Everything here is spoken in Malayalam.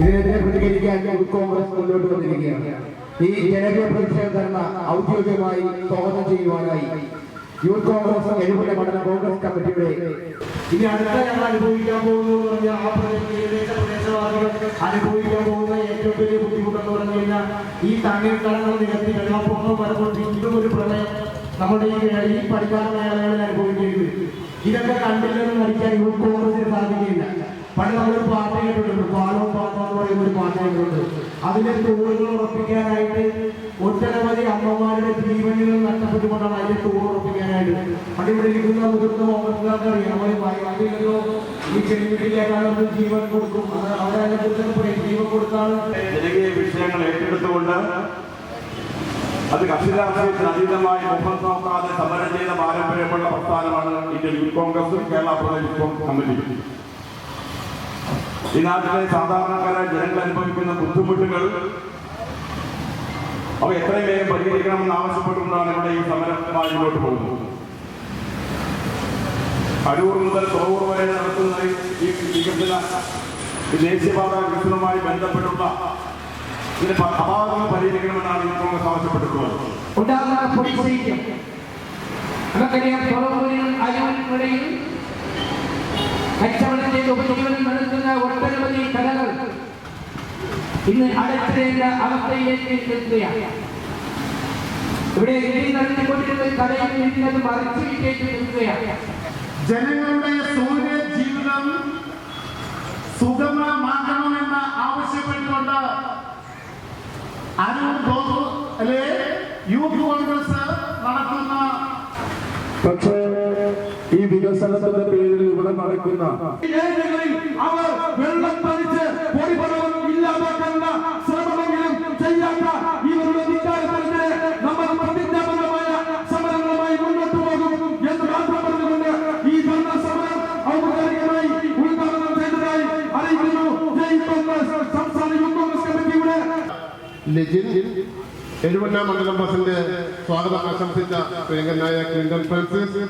ഇതിനെതിരെ പ്രതികരിക്കാൻ യൂത്ത് കോൺഗ്രസ് മുന്നോട്ട് വന്നിരിക്കുകയാണ്. ഈ ജനകീയ പ്രതിഷേധ ധർമ്മ ഔദ്യോഗികമായി സ്വാഗതം ചെയ്യുവാനായി യൂത്ത് കോൺഗ്രസ് എഴുപത് മണ്ഡലം കോൺഗ്രസ് കമ്മിറ്റിയുടെ ഇനി അടുത്ത ഞങ്ങൾ അനുഭവിക്കാൻ പോകുന്നു ആ പ്രദേശവാസികൾ അനുഭവിക്കാൻ പോകുന്ന ഏറ്റവും വലിയ ബുദ്ധിമുട്ടെന്ന് പറഞ്ഞു കഴിഞ്ഞാൽ ഈ തണ്ണീർത്തടങ്ങൾ നികത്തി വെള്ളപ്പൊക്കം വരുമ്പോൾ വീണ്ടും ഒരു പ്രളയം നമ്മുടെ ഈ ഈ പഠിക്കാത്ത മേഖലകളിൽ അനുഭവിക്കേണ്ടി ഇതൊക്കെ കണ്ടില്ലെന്ന് നടിക്കാൻ യൂത്ത് കോൺഗ്രസിന് സാധിക്കില്ല പണ്ട് നമ്മളൊരു പാർട്ടി കേട്ടിട്ടുണ്ട് പാലവും പറയുന്ന ഒരു പാട്ട് അതിന്റെ തോളുകൾ ഉറപ്പിക്കാനായിട്ട് ഒട്ടനവധി അമ്മമാരുടെ ജീവനുകൾ നഷ്ടപ്പെട്ടുകൊണ്ടാണ് അതിന്റെ തോൾ ഉറപ്പിക്കാനായിട്ട്. അത് ഇവിടെ ഇരിക്കുന്ന മുതിർന്ന കോൺഗ്രസ്സുകാർക്ക് അറിയാം നമ്മൾ വയനാട്ടിലോ ഈ ചെടിവീട്ടിലേക്കാണ് ജീവൻ കൊടുക്കും. അവിടെ അതിനെ കുറിച്ചൊക്കെ ജീവൻ കൊടുത്താണ്. വിഷയങ്ങൾ ഏറ്റെടുത്തുകൊണ്ട് അത് കക്ഷി രാഷ്ട്രീയത്തിന് അതീതമായി മുഖം നോക്കാതെ സമരം ചെയ്ത പാരമ്പര്യമുള്ള പ്രസ്ഥാനമാണ് ഇന്ത്യൻ യൂത്ത് കോൺഗ്രസും കേരള പ്രദേശ് കമ്മിറ്റി. ഈ നാട്ടിലെ സാധാരണക്കാരായ ജനങ്ങൾ അനുഭവിക്കുന്ന ബുദ്ധിമുട്ടുകൾ അവ എത്രയും വേഗം പരിഹരിക്കണമെന്ന് ആവശ്യപ്പെട്ടുകൊണ്ടാണ് ഇവിടെ ഈ സമരമായി മുന്നോട്ട് പോകുന്നത്. അരൂർ മുതൽ തോറൂർ വരെ നടത്തുന്ന ഈ വികസന ദേശീയപാത വികസനവുമായി ബന്ധപ്പെട്ടുള്ള ഇതിന്റെ അപാകങ്ങൾ പരിഹരിക്കണമെന്നാണ് ഈ കോൺഗ്രസ് ആവശ്യപ്പെട്ടിട്ടുള്ളത്. ചെയ്ത് ഉപജീവനം നടത്തുന്ന ഒട്ടനവധി കലകൾ ഇന്ന് അടച്ചിടേണ്ട അവസ്ഥയിലേക്ക് എത്തുകയാണ്. ഇവിടെ ഇടി നടത്തിക്കൊണ്ടിരുന്ന കലയിൽ നിന്നത് മറിച്ചു വിട്ടേക്ക് നിൽക്കുകയാണ് ജനങ്ങളുടെ സൂര്യ ജീവിതം സുഗമമാക്കണമെന്ന് ആവശ്യപ്പെട്ടുകൊണ്ട് അരുൺ ബോധു അല്ലെ യൂത്ത് കോൺഗ്രസ് നടത്തുന്ന പക്ഷേ ഈ വികസനത്തിന്റെ പേരിൽ ഇവിടെ നടക്കുന്ന അവർ വെള്ളം പതിച്ച് പൊടിപടവും ഇല്ലാതാക്കാനുള്ള ശ്രമമെങ്കിലും ചെയ്യാത്ത ഇവരുടെ ധിക്കാരത്തിനെതിരെ നമ്മൾ പ്രതിജ്ഞാബദ്ധമായ സമരങ്ങളുമായി മുന്നോട്ട് പോകും എന്ന് മാത്രം പറഞ്ഞുകൊണ്ട് ഈ ധർണ സമരം ഔപചാരികമായി ഉദ്ഘാടനം ചെയ്തതായി അറിയിക്കുന്നു. ജയ് കോൺഗ്രസ് സംസ്ഥാന യൂത്ത് കോൺഗ്രസ് കമ്മിറ്റിയുടെ ലിജിൻ എഴുപണ്ണ മണ്ഡലം ബസിന്റെ സ്വാഗതം ആശംസിച്ച പ്രിയങ്കനായ ക്ലിന്റൺ ഫ്രാൻസിസ്.